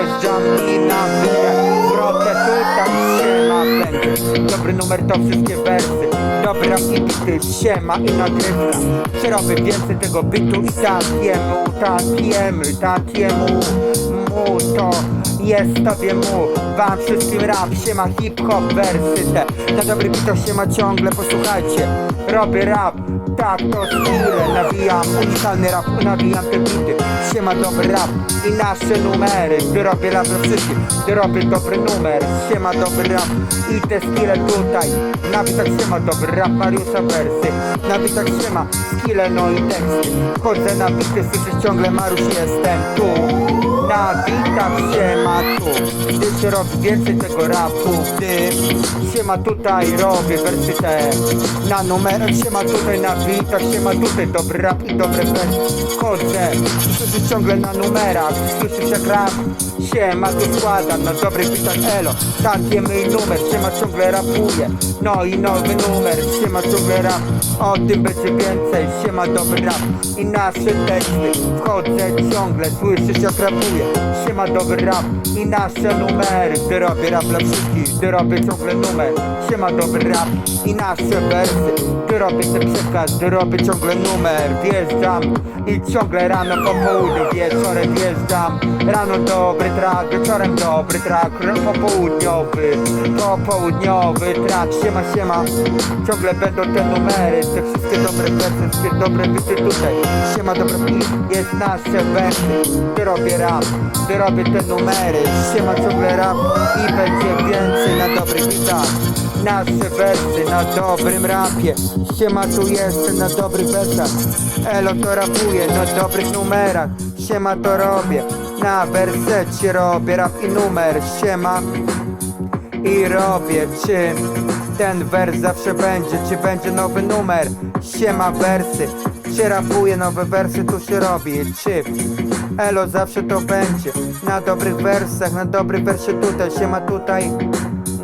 wjeżdżam i na górę. Wrotę tutaj siema będzie. Dobry numer to wszystkie wersy. Dobra i bity, siema i nagrywka. Przerobię więcej tego bitu i takiemu, takiemu, takiemu Mu to jest tobie mu Wam wszystkim rap, siema hip-hop, wersy te Na dobry bit to siema ciągle, posłuchajcie. Robię rap, tak to skille Nawijam unikalny rap, nawijam te bity Siema dobry rap. I nasze numery. Gdy robię rap dla wszystkich, gdy robię dobry numer. Siema dobry rap. I te skille tutaj. Na bitach dobry rap, Mariusza wersy. Na bitach siema skille, no i teksty. Chodzę na bity, słyszysz ciągle Mariusz jestem tu na bitach siema tu Gdy się robi więcej tego rapu Gdy siema tutaj robię wersy te Na numerach siema tutaj na bitach Siema tutaj. Dobry rap i dobre wersy Chodzę, słyszysz ciągle na numerach. Słyszysz jak rap Siema tu składam na dobrych bitach elo. Takie mój numer, siema ciągle rapuje. No i nowy numer, siema ciągle rap. O tym będzie więcej, siema dobry rap. I nasze teksty. Wchodzę ciągle, słyszysz jak rapuję Siema dobry rap i nasze numery. Gdy robię rap dla wszystkich, gdy robię ciągle numer. Siema dobry rap i nasze wersy. Gdy robię ten przekaz, gdy robię ciągle numer. Wjeżdżam i ciągle rano po południu Wieczorem wjeżdżam. Rano dobry track, wieczorem dobry track. Popołudniowy, popołudniowy track. Siema, siema. Ciągle będą te numery Te wszystkie dobre wersy, wszystkie dobre bity tutaj. Siema, dobre jest nasze wersy. Gdy robię rap, gdy robię te numery Siema, ciągle rap i będzie więcej na dobrych bitach Nasze wersy na dobrym rapie. Siema tu jestem na dobrych wersach. Elo to rapuje na dobrych numerach. Siema to robię. Na wersecie robię rap i numer. Siema. I robię czy ten wers zawsze będzie, czy będzie nowy numer. Siema wersy, czy rapuję nowe wersy, tu się robi Czy elo zawsze to będzie. Na dobrych wersach, na dobrych wersie tutaj Siema tutaj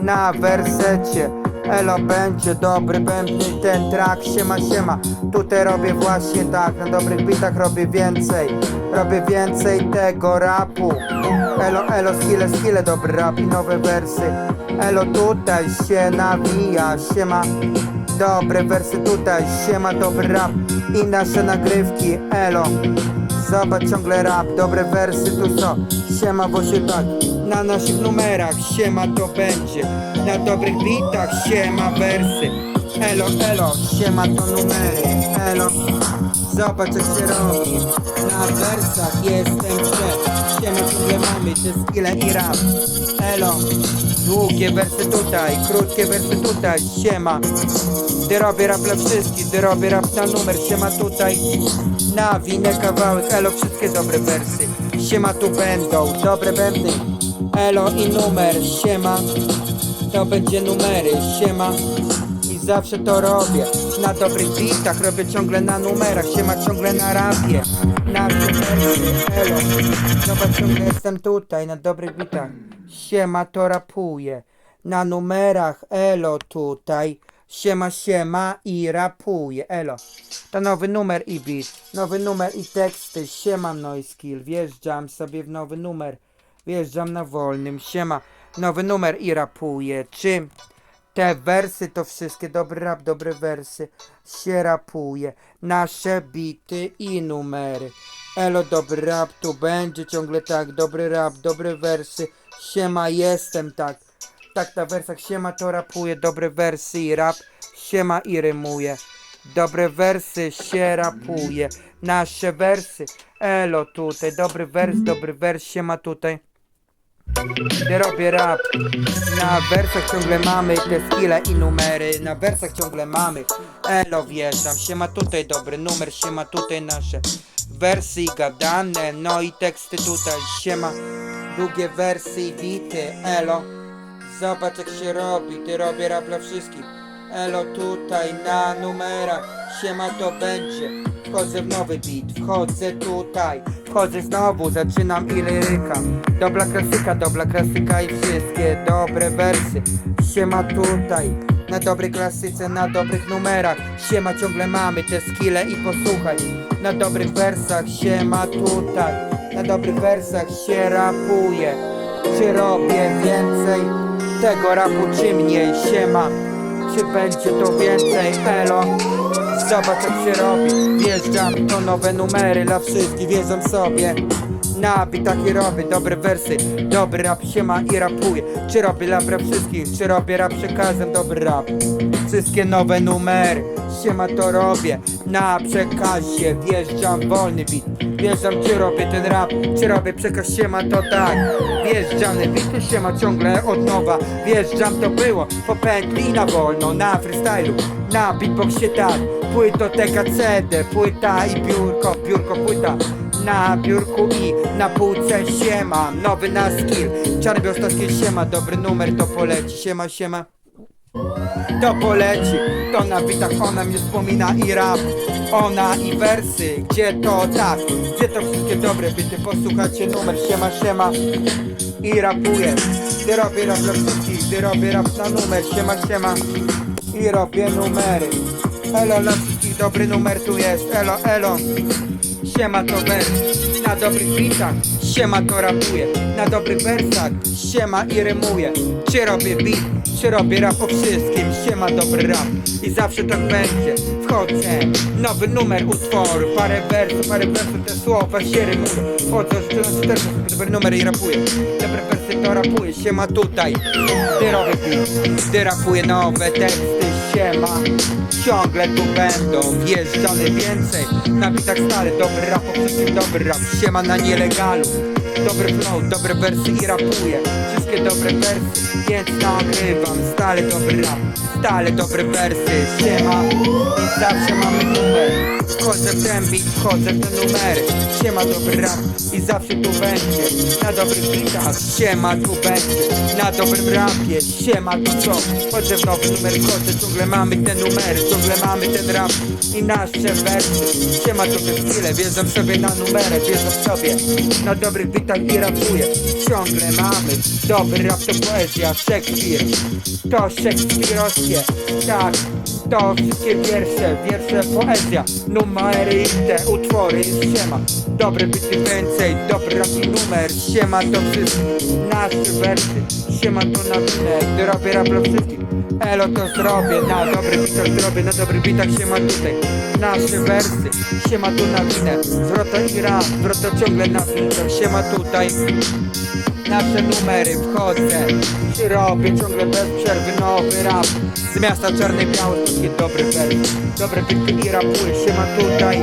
na wersecie. Elo będzie dobry, bębny ten track Siema, siema, tutaj robię właśnie tak Na dobrych bitach robię więcej. Robię więcej tego rapu. Elo, elo, skille, skille, dobry rap i nowe wersy. Elo tutaj się nawija, siema. Dobre wersy tutaj, siema, dobry rap I nasze nagrywki, elo Zobacz ciągle rap, dobre wersy tu są. Siema, bo się tak Na naszych numerach, siema to będzie. Na dobrych bitach, siema wersy. Elo, elo, siema to numery. Elo, zobacz jak się robi. Na wersach jestem przed Siema ciągle mamy te skille i rap. Elo, długie wersy tutaj Krótkie wersy tutaj, siema. Gdy robię rap dla wszystkich, gdy robię rap na numer. Siema tutaj na winę kawałek Elo, wszystkie dobre wersy. Siema tu będą, dobre bębny. Elo i numer, siema. To będzie numery, siema. I zawsze to robię. Na dobrych bitach, robię ciągle na numerach. Siema ciągle na rapie Na wersy, elo. Zobacz, ciągle jestem tutaj, na dobrych bitach. Siema to rapuję. Na numerach, elo tutaj Siema, siema i rapuję, elo. To nowy numer i beat Nowy numer i teksty. Siema Noiskill, wjeżdżam sobie w nowy numer. Wjeżdżam na wolnym, siema. Nowy numer i rapuję. Czym? Te wersy to wszystkie, dobry rap, dobre wersy. Się rapuje. Nasze bity i numery. Elo, dobry rap, tu będzie ciągle tak. Dobry rap, dobre wersy. Siema, jestem tak tak na wersach siema to rapuje, dobre wersy i rap, siema i rymuje. Dobre wersy się rapuje, nasze wersy, elo tutaj, dobry wers, dobry wers, siema tutaj. Gdy robię rap, na wersach ciągle mamy te skille i numery, na wersach ciągle mamy, elo wjeżdżam, siema tutaj dobry numer, siema tutaj nasze wersy gadane, no i teksty tutaj, siema, długie wersy i bity, elo. Zobacz jak się robi, ty robię rap dla wszystkich. Elo tutaj na numerach, siema to będzie. Wchodzę w nowy beat, wchodzę tutaj. Wchodzę znowu, zaczynam i liryka Dobra klasyka, dobra klasyka i wszystkie dobre wersy. Siema tutaj, na dobrej klasyce, na dobrych numerach. Siema ciągle mamy te skille i posłuchaj. Na dobrych wersach, siema tutaj. Na dobrych wersach się rapuje Czy robię więcej tego rapu, czy mniej siema Czy będzie to więcej, elo? Zobacz jak się robi. Wjeżdżam, to nowe numery dla wszystkich Wiedzą sobie. Na bitach robię dobre wersy. Dobry rap się ma i rapuje. Czy robię rap dla wszystkich, czy robię rap przekazem? Dobry rap. Wszystkie nowe numery Siema to robię. Na przekazie Wjeżdżam wolny beat. Wjeżdżam czy robię ten rap Czy robię przekaz siema to tak. Wjeżdżamy bity siema ciągle od nowa. Wjeżdżam to było Po pętli na wolno Na freestylu. Na beatboxie tak. Płytoteka CD Płyta i biurko Biurko płyta. Na biurku i na półce siema Nowy na skill. Czarbiostowskie siema Dobry numer to poleci Siema siema to poleci, to na bitach ona mnie wspomina i rap. Ona i wersy, gdzie to tak? Gdzie to wszystkie dobre bity, posłuchajcie numer Siema, siema. I rapuję, gdy robię rap dla wszystkich Gdy robię rap na numer, siema, siema. I robię numery. Elo dla wszystkich, dobry numer tu jest. Elo, elo. Siema to wers, na dobrych bitach Siema to rapuje, na dobrych wersach Siema i rymuje Czy robię beat, czy robię rap o wszystkim Siema dobry rap. I zawsze tak będzie. Wchodzę, nowy numer utworu Parę wersów, parę wersów, te słowa się rymują. Wchodzę, to też dobry numer i rapuję. Dobre wersy to rapuję, siema tutaj. Gdy robię beat, rapuję nowe teksty Siema, ciągle tu będą Wjeżdżane więcej. Na bitach stale, dobry rap, o wszystkim dobry rap. Siema na nielegalu. Dobry flow, dobre wersy i rapuję Wszystkie dobre wersy, więc nagrywam Stale dobry rap, stale dobre wersy. Siema zawsze mamy numer Wchodzę w ten beat, wchodzę w te numery. Siema dobry rap i zawsze tu będzie. Na dobrych beatach, siema tu będzie. Na dobrym rapie, siema tu co? Wchodzę w nowy numer, wchodzę, ciągle mamy te numery Ciągle mamy ten rap i nasze wersy Siema to te skille, wjeżdżam sobie na numerę Wjeżdżam sobie. Na dobrych bitach i rapuję Ciągle mamy. Dobry rap to poezja Szekspir, to szekspirowskie Tak, to wszystkie wiersze, wiersze poezja Numery i te utwory, siema Dobre bity więcej, dobry rap i numer Siema to wszystko, nasze wersy Siema to na winę, robię rap dla wszystkich. Elo to zrobię, na dobrych bitach zrobię, na dobrych bitach siema tutaj. Nasze wersy, siema tu na winę Zwrota i rap, zwrota ciągle na bitach Siema tutaj. Nasze numery wchodzę. Robię ciągle bez przerwy nowy rap Z miasta czarne białe takie dobre wersy Dobre bity i rapuję Siema tutaj.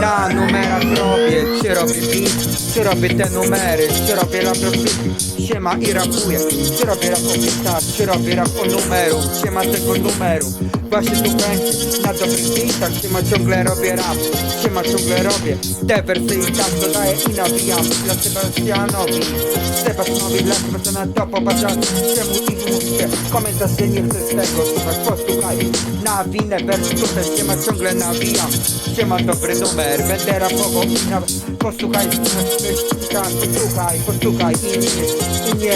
Na numerach robię Czy robię beat Czy robię te numery Czy robię rap do wszystkich Siema i rapuję. Czy robię rap o bitach Czy robię rap o numeru? Siema tego numeru. Właśnie tu będzie Na dobrych bitach Siema ciągle robię rap. Siema ciągle robię Te wersy i tak dodaję i nawijam. Dla Sebastianowi. Sebastianowi dla Sebastiana to popatrzę. Czemu ich mówicie Komentarz, nie chcę z tego. Słuchać Posłuchaj. Na winę wersy tutaj Siema ciągle nawijam. Siema dobry numer. Będę rapował i na... Posłuchaj. Tak, Posłuchaj, posłuchaj. I nie, i nie,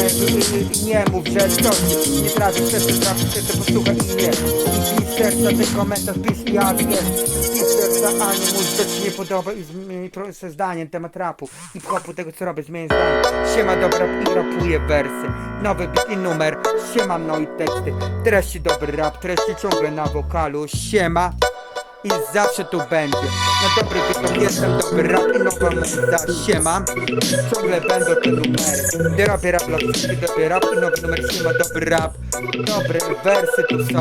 i, nie mów, że coś nie trafisz, chcesz trafić, chcesz posłuchaj i nie. I pisz serca, ten komentarz, pisz i ja wiem Pisz serca, a nie mów, że ci nie podoba i zmień proste zdanie na temat rapu. I hopu tego co robię, zmień zdanie. Siema dobra i rapuję wersy. Nowy beat i numer, siema no i teksty. Treści dobry rap, treści ciągle na wokalu. Siema i zawsze tu będzie. Na dobry wieczór jestem dobry rap i nowa muzyka Siema Ciągle będą te numery Gdy robię rap dla dobry rap i nowy numer siema dobry rap. Dobre wersy tu są.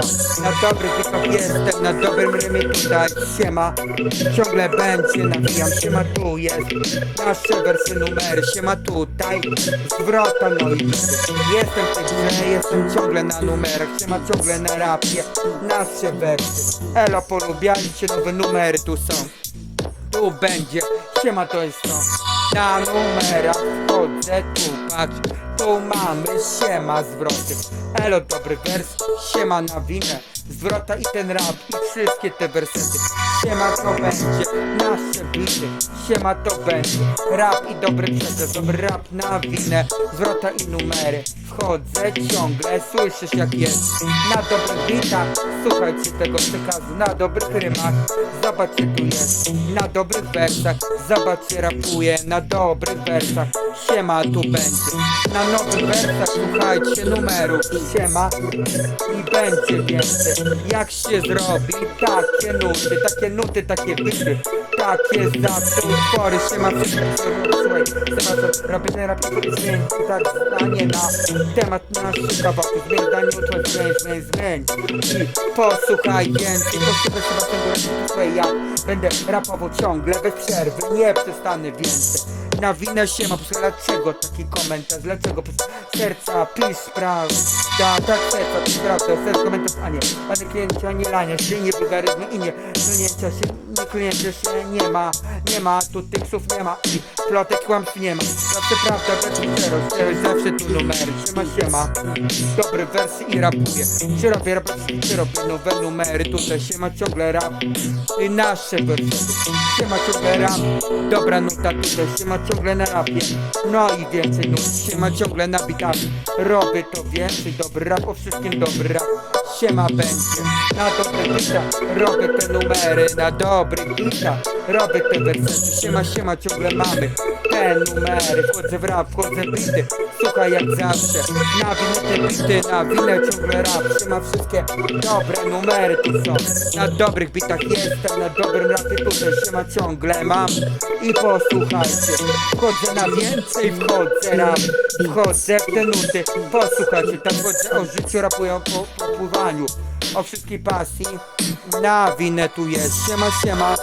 Na dobry wieczór jestem Na dobrym rymie tutaj Siema. Ciągle będzie nawijam Siema tu jest. Nasze wersy numery Siema tutaj. Zwrota no i Jestem w tej grze Jestem ciągle na numerach. Siema ciągle na rapie. Nasze wersy. Elo polubiajcie Nowe numery tu są. Tu będzie, siema to jest to. Na numerach wchodzę, tu patrz Tu mamy siema zwroty Elo, dobry wers, siema na winę. Zwrota i ten rap i wszystkie te wersety. Siema to będzie, nasze bity. Siema to będzie, rap i dobry przekaz. Dobry rap na winę, zwrota i numery. Wchodzę ciągle, słyszysz jak jest. Na dobrych bitach, słuchajcie tego przekazu. Na dobrych rymach, zobaczcie tu jest. Na dobrych wersach, zobaczcie rapuję Na dobrych wersach, siema tu będzie. Na nowych wersach, słuchajcie numerów Siema i będzie więcej. Jak się zrobi? Takie nuty Takie nuty, takie bity Takie zawsze utwory. Siema, słuchaj Temat robię ten rap i zmień Tak zdanie na temat nasz kawałku Zmień zdanie, utwór, zmień, zmień, zmień. I posłuchaj więcej. Posłuchaj Sebastian Górecki, słuchaj jak Będę rapował ciągle, bez przerwy. Nie przestanę więcej na winę się ma, dlaczego taki komentarz, dlaczego po serca pisz prawda, tak serca pisz prawda, serce komentarz, a nie, ani klienci, ani lania się, nie wulgaryzmy i nie klnięcia się, nie kliencie się nie ma, nie ma, tu tych słów nie ma i plotek kłamstw nie ma, zawsze prawda, bez szczerość, szczerość, zawsze tu numery, siema, siema, dobre wersy i rapuję, się robię rap, się robię nowe numery, tutaj siema ciągle rap i nasze wersy, siema ciągle rap, dobra nuta tutaj, siema ciągle na rapie, no i więcej nut, siema ciągle na bitach, robię to więcej, dobry rap, o wszystkim dobry rap, siema będzie, na dobrych bitach, robię te numery, na dobrych bitach, robię te wersety, siema, siema ciągle mamy, te numery, wchodzę w rap, wchodzę w bity, słuchaj jak zawsze, na winę te bity, na winę ciągle rap, siema wszystkie dobre numery tu są, na dobrych bitach jestem, na dobrym rapie tutaj siema ciągle mam. I posłuchajcie, wchodzę na więcej, wchodzę rap, wchodzę w te nuty, posłuchajcie, tak wchodzę o życiu, rapuję o po, po pływaniu, o wszystkiej pasji, na winę tu jest, siema, siema.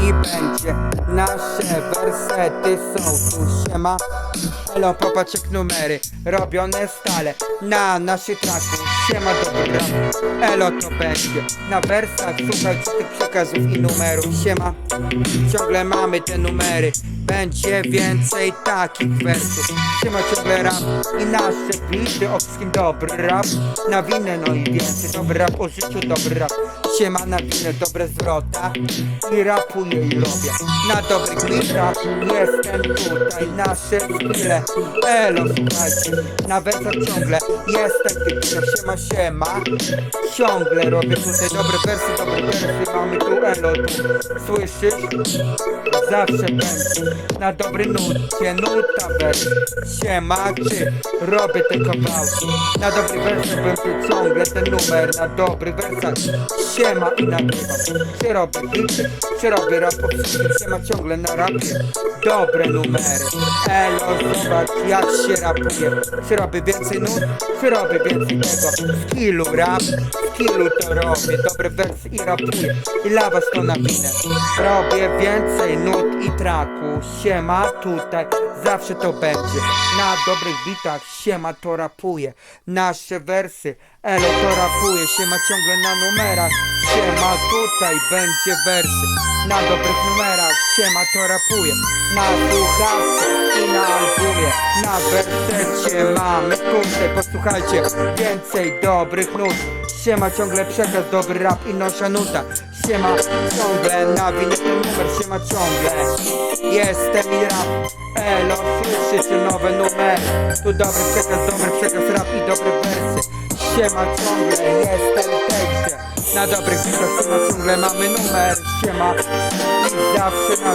I będzie, nasze wersety są tu, siema, elo, popatrz jak numery, robione stale, na naszych traku, siema, dobry rap, elo to będzie, na wersach, słuchajcie tych przekazów i numerów, siema, ciągle mamy te numery, będzie więcej takich wersów, siema, ciągle rap i nasze bity, o wszystkim dobry rap, na winę, no i więcej, dobry rap o życiu, dobry rap, siema, na winę, dobre zwrota i rapuję i robię, na dobrych bitach jestem tutaj, nasze skille, elo, słuchajcie, na wersach ciągle jestem ty, siema, siema, ciągle robię tutaj dobre wersy, dobre wersy, mamy tu elo, tu, słyszysz? Zawsze będzie, na dobry nucie, nuta wers, siema, czy robię te kawałki, na dobrych wersach będzie ciągle ten numer, na dobrych wersach, siema i nagrywam, czy robię czy robię rap, wszystkim siema ciągle na rapie, dobre numery, elo, zobacz jak się rapuje, czy robię więcej nut, czy robię więcej tego, skillu rap, skillu to robię, dobre wersy i rapuję, i lawas to na winę, robię więcej nut i traku, siema tutaj, zawsze to będzie, na dobrych bitach, siema to rapuje, nasze wersy, elo to rapuje, siema ciągle na numerach, siema tutaj będzie wersy, na dobrych numerach, siema to rapuje, na słuchawce i na albumie, na wersecie mamy tutaj, posłuchajcie, więcej dobrych nut, siema ciągle przekaz, dobry rap i nosza nuta, siema ciągle na winę ten numer, siema ciągle, jestem i rap, elo, słyszycie nowe numery, tu dobry przekaz, dobry przekaz, rap i dobre wersy, siema ciągle, jestem tekście, na dobrych siema ciągle mamy numer, siema zawsze na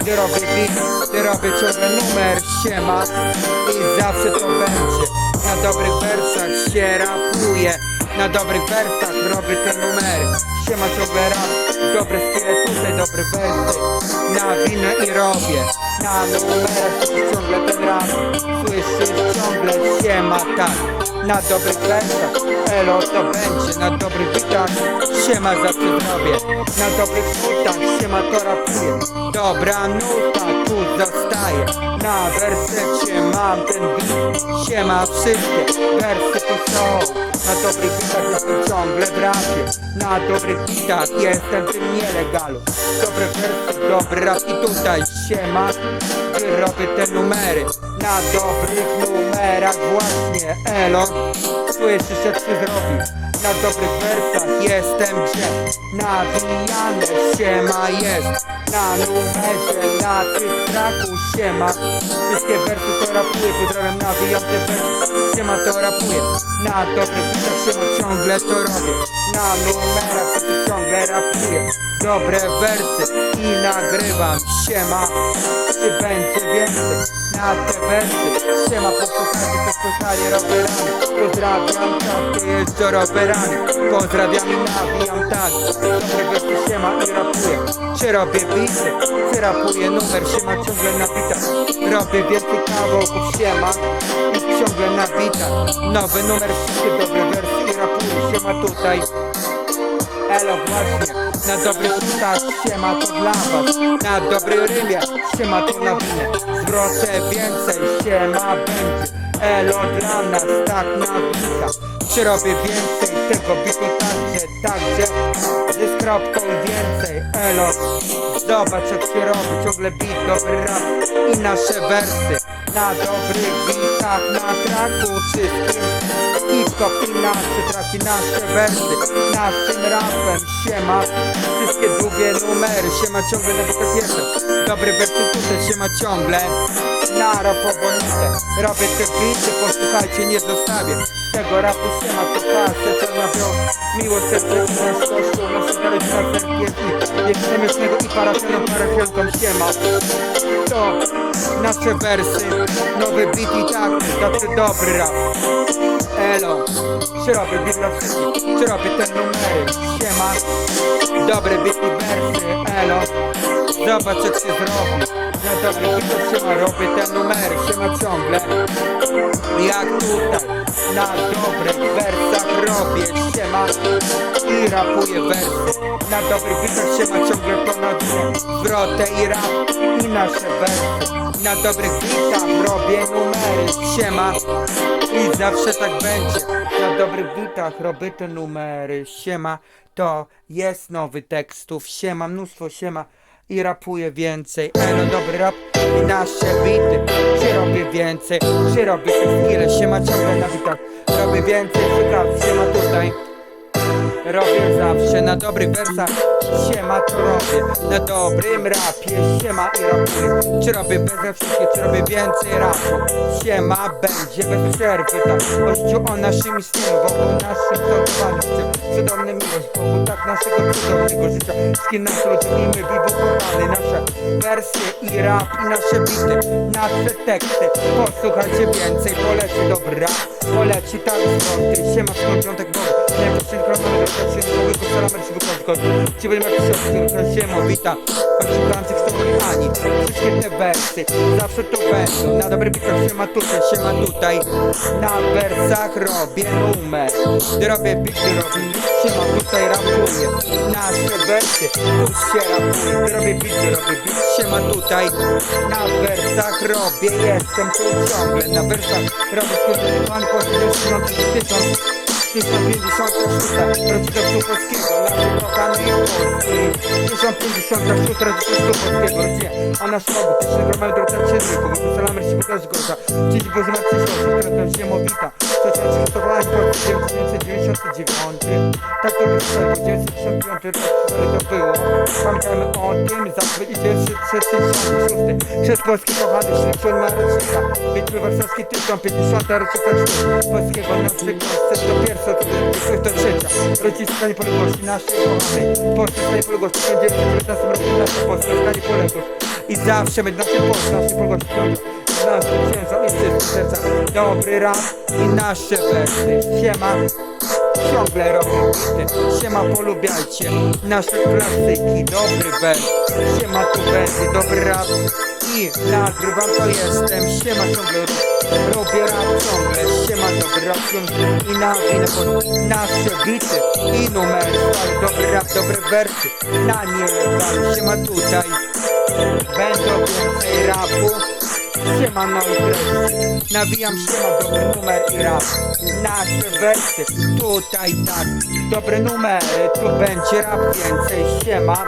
gdy robię beat, robię ciągle numer, siema. I zawsze to będzie, na dobrych wersach się rapuje, na dobrych wersach robię te numery, siema ciągle rap, dobre skille tutaj, dobre wersy, na winę i robię, na numerach ciągle ten rap, słyszysz ciągle siema tak, na dobrych wersach, elo to będzie, na dobrych bitach, siema zawsze zrobię, na dobrych nutach, siema to rapuję, dobra nuta tu zostaje, na wersecie mam ten beat. Siema wszystkie wersy tu są Na dobrych bitach jestem ciągle w rapie Na dobrych bitach jestem tym nielegalu. Dobre wersy, dobry rap i tutaj siema Gdy robię te numery Na dobrych numerach właśnie elo. Słyszysz jak się zrobi na dobrych wersach. Jestem gdzie Nawijane siema jest. Na numerze, na tych traku siema. Wszystkie wersy to rapuję, pozdrawiam nawijam te wersy. Siema to rapuję. Na dobrych bitach siema ciągle to robię. Na numerach rapuję Dobre wersy i nagrywam. Siema. Czy będzie więcej? Na te wersy. Siema posłuchajcie, to spotkanie rowerami. Pozdrawiam tak, to jest do rowerami. Pozdrawiam i nawijam tak. Dobre wersy siema i rapuję. Czy robię bity, czy rapuję numer. Siema ciągle na bitach. Robię więcej kawałków siema. I ciągle na bitach. Nowy numer, wszystkie dobre wersy i rapuję. Siema tutaj Elo właśnie, na dobry start siema to dla was. Na dobry rymie, siema to na winę Zwrotę więcej, siema będzie. Elo dla nas, tak na wika Czy robię więcej tego bitu także, także. Z kropką więcej, elo. Zobacz jak się robi, ciągle beat, dobry rap I nasze wersy. Na dobrych bitach, na traku wszystkim. Hip-hop i nasze traki, nasze wersy Naszym rapem, siema Wszystkie długie numery, siema ciągle na bitach jestem Dobry wersy tutaj, siema ciągle Na rapowolnicę Robię te bity, posłuchajcie, nie zostawię Tego rapu siema to pasę, czarna wioś Miłość serce kościół Nasza rodzina serpietni Jest niemiecznego i parafianą, parafianką siema. To nasze wersy Nowy beat i tak, zawsze dobry rap Elo, czy robię beat dla wszystkich, czy robię te numery? Siema, dobre i wersy. Elo, zobacz jak się zrobi Na dobry beat siema, robię te numery Siema ciągle, jak tutaj Na dobrych wersach robię Siema i rapuję wersy. Na dobrych bitach siema ciągle ponownie Zwrotę i rap i nasze wersy. Na dobrych bitach robię numery Siema i zawsze tak będzie. Na dobrych bitach robię te numery Siema. To jest nowy tekstów Siema mnóstwo siema i rapuję więcej. Elo dobry rap i nasze bity. Czy robię więcej, czy robię te skille Siema ciągle na bitach. Robię więcej, ciekaw siema tutaj Robię zawsze na dobrych wersach. Siema to robię? Na dobrym rapie. Siema i rapuję Czy robię bez wszystkie, czy robię więcej rapu? Siema będzie bez przerwy. Tak O o naszym istnieniu Wokół naszym cudowaniu Cudowny miłość Wokół tak naszego cudownego życia Skin nas rodzimy, wybuchowany Nasze wersje i rap I nasze bity, nasze teksty. Posłuchajcie więcej, poleci dobry rap Poleci tak zwroty. Siema skąd Boże Nie czy chronologię się znowu salamar się wychodzi Ci będę jak się siemo, wita Podsłuchających z tobą ani Wszystkie te wersy, zawsze to będą Na dobry bitach siema tutaj, siema tutaj. Na wersach robię numer. Gdy robię bity, robię Siema tutaj rapuję. Nasze wersy, tu się rapuje Gdy robię bity, robię bit, siema tutaj. Na wersach robię, jestem tu ciągle. Na wersach robię skuteczny po 40 tysiąc 1056 rodzice chrztu polskiego Naszej kochanej Polski 1056 rodzice chrztu polskiego Gdzie? A nasz rogu, też nie gromady droga czynników Wysalamy się pokaż gorsza Dziś Boże ma przyszłość, która to ziemowita Trzecia czystowałaś po 1999 Tak to było, 1995 rok, ale to było. Pamiętajmy o tym, zawsze idzie 36 Przez Polski kochany, 70 ma rocznika Bitwy warszawskie, 1050 rocznica Polskiego na przykład, to pierwsza, to trzecia. Rodzice niepodległości naszej kochanej Polsce z niepodległości, 1919 roku Polska z niepodległość I zawsze będzie naszej Polsce, naszej niepodległości Nasze księża i wszyscy serca. Dobry rap i nasze wersy Siema Ciągle robię bity Siema polubiajcie Nasze klasyki. Dobry wers Siema tu będzie Dobry rap I nagrywam to jestem. Siema ciągle ro- robię rap ciągle. Siema dobry rap ciągle. I nawinę pod nasze bity I numery Dobry rap, dobre wersy Na nielegalu Siema tutaj Będą więcej rapu Siema no. I treści Nawijam siema, dobry numer i rap. Nasze wersy, tutaj tak. Dobre numery, tu będzie rap więcej Siema.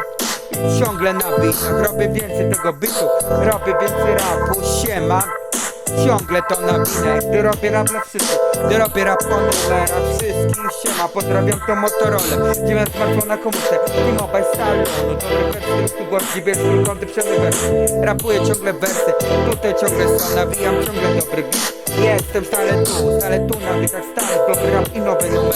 Ciągle na bitach, robię więcej tego bitu. Robię więcej rapu, siema Ciągle to nawinę, gdy robię rap dla wszystkich Gdy robię rap po numerach wszystkich Siema, pozdrawiam to Motorola Dziewięć smartfon na komórce T-Mobile z salonu Dobry wersy, tu głośni bez trójkąty przerywersy Rapuję ciągle wersy, tutaj ciągle są Nawijam ciągle dobry beat. Jestem stale tu, stale tu na bitach Stale dobry rap i nowy numer.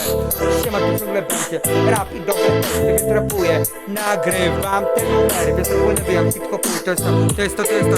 Siema, tu ciągle będzie rap i dobre teksty Więc rapuję, nagrywam te numery Więc ogólnie wiem, hip-hopuję, to jest to, to jest to, to jest to